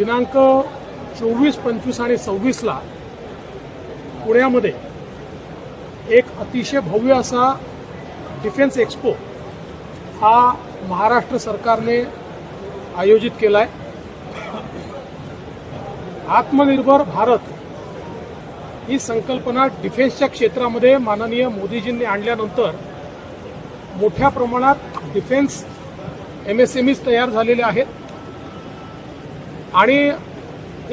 दिनांक चोवीस पंचवीस आणि सव्वीसला पुण्यामध्ये एक अतिशय भव्य असा डिफेन्स एक्सपो हा महाराष्ट्र सरकारने आयोजित केला आहे आत्मनिर्भर भारत ही संकल्पना डिफेन्सच्या क्षेत्रामध्ये माननीय मोदीजींनी आणल्यानंतर मोठ्या प्रमाणात डिफेन्स एमएसएमईज तयार झालेले आहेत. आणि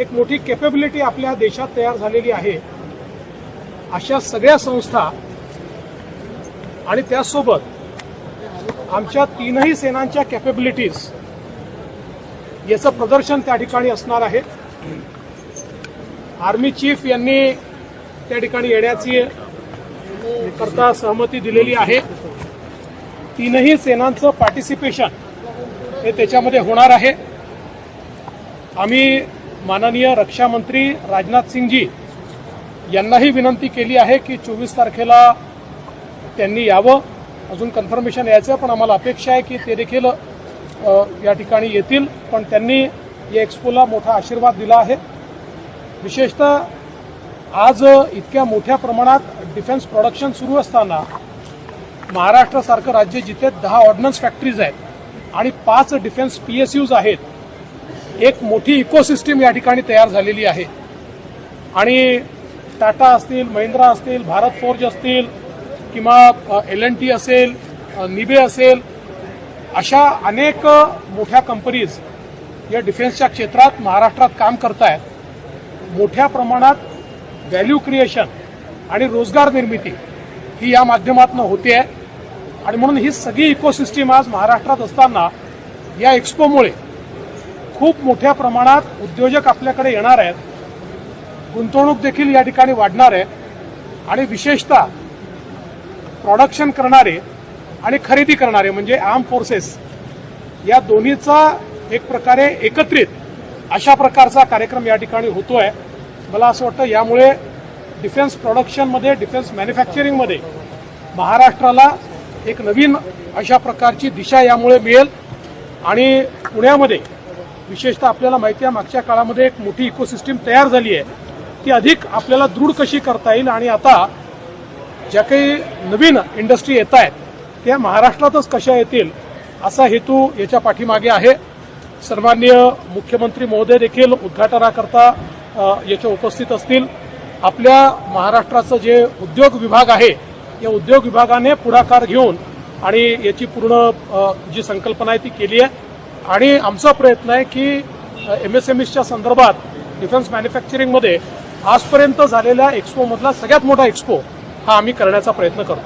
एक मोठी कॅपेबिलिटी आपल्या देशात तयार झालेली आहे. अशा सगळ्या संस्था आणि त्यासोबत आमच्या तीनही सेनांच्या कॅपेबिलिटीज याचं प्रदर्शन त्या ठिकाणी असणार आहे. आर्मी चीफ यांनी त्या ठिकाणी येण्याची करता सहमती दिलेली आहे. तीनही सेनांचं पार्टिसिपेशन हे त्याच्यामध्ये होणार आहे. आम्ही माननीय रक्षामंत्री राजनाथ सिंगजी यांनाही विनंती केली आहे की चोवीस तारखेला त्यांनी यावं. अजून कन्फर्मेशन यायचं पण आम्हाला अपेक्षा आहे की ते देखील या ठिकाणी येतील. पण त्यांनी या एक्सपोला मोठा आशीर्वाद दिला आहे. विशेषतः आज इतक्या मोठ्या प्रमाणात डिफेन्स प्रोडक्शन सुरू असताना महाराष्ट्रासारखं राज्य जिथे दहा ऑर्डनन्स फॅक्टरीज आहेत आणि पाच डिफेन्स पीएसयूज आहेत एक मोठी इकोसिस्टीम या ठिकाणी तयार झालेली आहे. आणि टाटा असतील महिंद्रा असतील भारत फोर्ज असतील किंवा एल एन टी असेल निबे असेल अशा अनेक मोठ्या कंपनीज या डिफेन्सच्या क्षेत्रात महाराष्ट्रात काम करतायत. मोठ्या प्रमाणात व्हॅल्यू क्रिएशन आणि रोजगार निर्मिती ही या माध्यमातून होते. आहे आणि म्हणून ही सगळी इकोसिस्टीम आज महाराष्ट्रात असताना या एक्सपोमुळे खूप मोठ्या प्रमाणात उद्योजक आपल्याकडे येणार आहेत. गुंतवणूक देखील या ठिकाणी वाढणार आहे. आणि विशेषतः प्रॉडक्शन करणारे आणि खरेदी करणारे म्हणजे आर्म फोर्सेस या दोन्हीचा एक प्रकारे एकत्रित अशा प्रकारचा कार्यक्रम या ठिकाणी होतोय. मला असं वाटतं यामुळे डिफेन्स प्रोडक्शनमध्ये डिफेन्स मॅन्युफॅक्चरिंगमध्ये महाराष्ट्राला एक नवीन अशा प्रकारची दिशा यामुळे मिळेल. आणि पुण्यामध्ये विशेषतः आपल्याला माहिती आहे मागच्या काळामध्ये एक मोठी इकोसिस्टीम तयार झाली आहे. ती अधिक आपल्याला दृढ कशी करता येईल आणि आता ज्या काही नवीन इंडस्ट्री येत आहेत त्या महाराष्ट्रातच कशा येतील असा हेतू याच्या पाठीमागे आहे. सन्माननीय मुख्यमंत्री महोदय देखील उद्घाटनाकरता याच्या उपस्थित असतील. आपल्या महाराष्ट्राचं जे उद्योग विभाग आहे या उद्योग विभागाने पुढाकार घेऊन आणि याची पूर्ण जी संकल्पना आहे ती केली आहे. आणि आमचा प्रयत्न आहे की एम एस एम एसच्या संदर्भात डिफेन्स मॅन्युफॅक्चरिंगमध्ये आजपर्यंत झालेल्या एक्सपोमधला सगळ्यात मोठा एक्सपो हा आम्ही करण्याचा प्रयत्न करतो.